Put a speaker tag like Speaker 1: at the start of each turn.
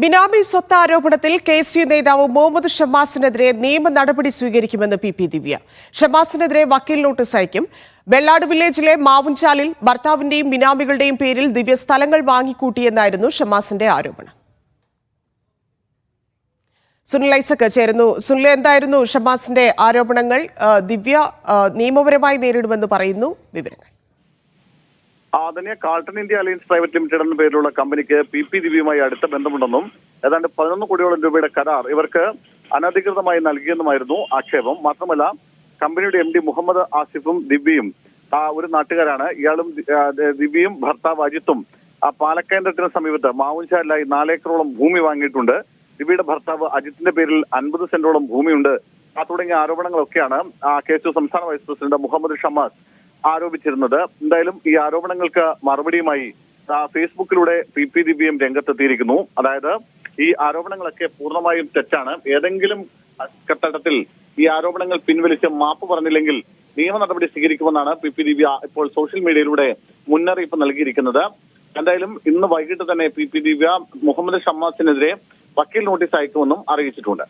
Speaker 1: ബിനാമി സ്വത്ത് ആരോപണത്തിൽ K S U നേതാവ് മുഹമ്മദ് ഷമാസിനെതിരെ നിയമ നടപടി സ്വീകരിക്കുമെന്ന് പി പി ദിവ്യ. ഷമാസിനെതിരെ വക്കീൽ നോട്ടീസ് അയക്കും. വെള്ളാട് വില്ലേജിലെ മാവുഞ്ചാലിൽ ഭർത്താവിന്റെയും ബിനാമികളുടെയും പേരിൽ ദിവ്യ സ്ഥലങ്ങൾ വാങ്ങിക്കൂട്ടിയെന്നായിരുന്നു ഷമാസിന്റെ ആരോപണം. സുനിൽ ഐസക് ചേരുന്നു. സുനിൽ എന്തായിരുന്നു ഷമാസിന്റെ ആരോപണങ്ങൾ? ദിവ്യ നിയമപരമായി നേരിടുമെന്ന് പറയുന്നു. വിവരങ്ങൾ.
Speaker 2: അതിനെ Carlton India alliance private limited എന്ന പേരിലുള്ള കമ്പനിക്ക് പി പി ദിവ്യുമായി അടുത്ത ബന്ധമുണ്ടെന്നും ഏതാണ്ട് പതിനൊന്ന് കോടിയോളം രൂപയുടെ കരാർ ഇവർക്ക് അനധികൃതമായി നൽകിയെന്നുമായിരുന്നു ആക്ഷേപം. മാത്രമല്ല കമ്പനിയുടെ എം ഡി മുഹമ്മദ് ആസിഫും ദിവ്യയും ആ, ഒരു നാട്ടുകാരാണ്. ഇയാളും ദിവ്യയും ഭർത്താവ് അജിത്തും ആ പാലക്കേന്ദ്രത്തിന് സമീപത്ത് മാവുൻചാലിലായി നാലേക്കറോളം ഭൂമി വാങ്ങിയിട്ടുണ്ട്. ദിവ്യയുടെ ഭർത്താവ് അജിത്തിന്റെ പേരിൽ അൻപത് സെന്റോളം ഭൂമിയുണ്ട്. ആ തുടങ്ങിയ ആരോപണങ്ങളൊക്കെയാണ് ആ കേസ് സംസ്ഥാന വൈസ് പ്രസിഡന്റ് മുഹമ്മദ് ഷമാസ് ആരോപിച്ചിരുന്നത്. എന്തായാലും ഈ ആരോപണങ്ങൾക്ക് മറുപടിയുമായി ഫേസ്ബുക്കിലൂടെ പി പി ദിവ്യയും രംഗത്തെത്തിയിരിക്കുന്നു. അതായത് ഈ ആരോപണങ്ങളൊക്കെ പൂർണമായും തെറ്റാണ്. ഏതെങ്കിലും ഘട്ടത്തിൽ ഈ ആരോപണങ്ങൾ പിൻവലിച്ച് മാപ്പ് പറഞ്ഞില്ലെങ്കിൽ നിയമ നടപടി സ്വീകരിക്കുമെന്നാണ് പി പി ദിവ്യ ഇപ്പോൾ സോഷ്യൽ മീഡിയയിലൂടെ മുന്നറിയിപ്പ് നൽകിയിരിക്കുന്നത്. എന്തായാലും ഇന്ന് വൈകിട്ട് തന്നെ പി പി ദിവ്യ മുഹമ്മദ് ഷമ്മാസിനെതിരെ വക്കീൽ നോട്ടീസ് അയക്കുമെന്നും അറിയിച്ചിട്ടുണ്ട്.